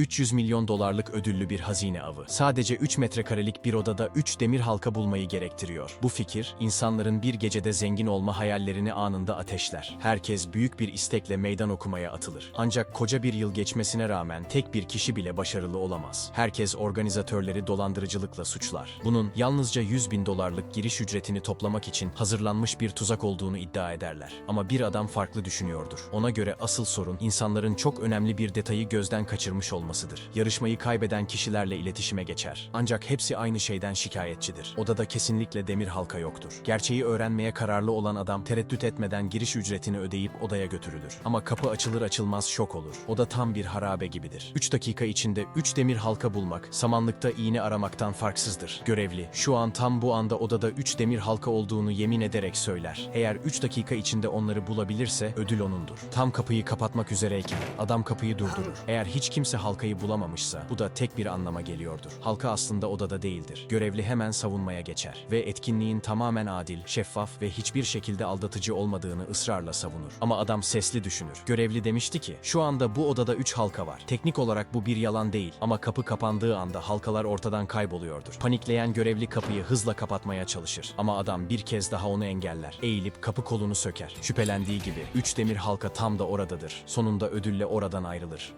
300 milyon dolarlık ödüllü bir hazine avı. Sadece 3 metrekarelik bir odada 3 demir halka bulmayı gerektiriyor. Bu fikir, insanların bir gecede zengin olma hayallerini anında ateşler. Herkes büyük bir istekle meydan okumaya atılır. Ancak koca bir yıl geçmesine rağmen tek bir kişi bile başarılı olamaz. Herkes organizatörleri dolandırıcılıkla suçlar. Bunun yalnızca 100 bin dolarlık giriş ücretini toplamak için hazırlanmış bir tuzak olduğunu iddia ederler. Ama bir adam farklı düşünüyordur. Ona göre asıl sorun insanların çok önemli bir detayı gözden kaçırmış olmasıdır. Yarışmayı kaybeden kişilerle iletişime geçer. Ancak hepsi aynı şeyden şikayetçidir. Odada kesinlikle demir halka yoktur. Gerçeği öğrenmeye kararlı olan adam tereddüt etmeden giriş ücretini ödeyip odaya götürülür. Ama kapı açılır açılmaz şok olur. Oda tam bir harabe gibidir. 3 dakika içinde 3 demir halka bulmak, samanlıkta iğne aramaktan farksızdır. Görevli, şu an tam bu anda odada 3 demir halka olduğunu yemin ederek söyler. Eğer 3 dakika içinde onları bulabilirse ödül onundur. Tam kapıyı kapatmak üzereyken adam kapıyı durdurur. Eğer hiç kimse halkayı bulamamışsa bu da tek bir anlama geliyordur. Halka aslında odada değildir. Görevli hemen savunmaya geçer ve etkinliğin tamamen adil, şeffaf ve hiçbir şekilde aldatıcı olmadığını ısrarla savunur. Ama adam sesli düşünür. Görevli demişti ki, şu anda bu odada 3 halka var. Teknik olarak bu bir yalan değil ama kapı kapandığı anda halkalar ortadan kayboluyordur. Panikleyen görevli kapıyı hızla kapatmaya çalışır. Ama adam bir kez daha onu engeller. Eğilip kapı kolunu söker. Şüphelendiği gibi 3 demir halka tam da oradadır. Sonunda ödülle oradan ayrılır.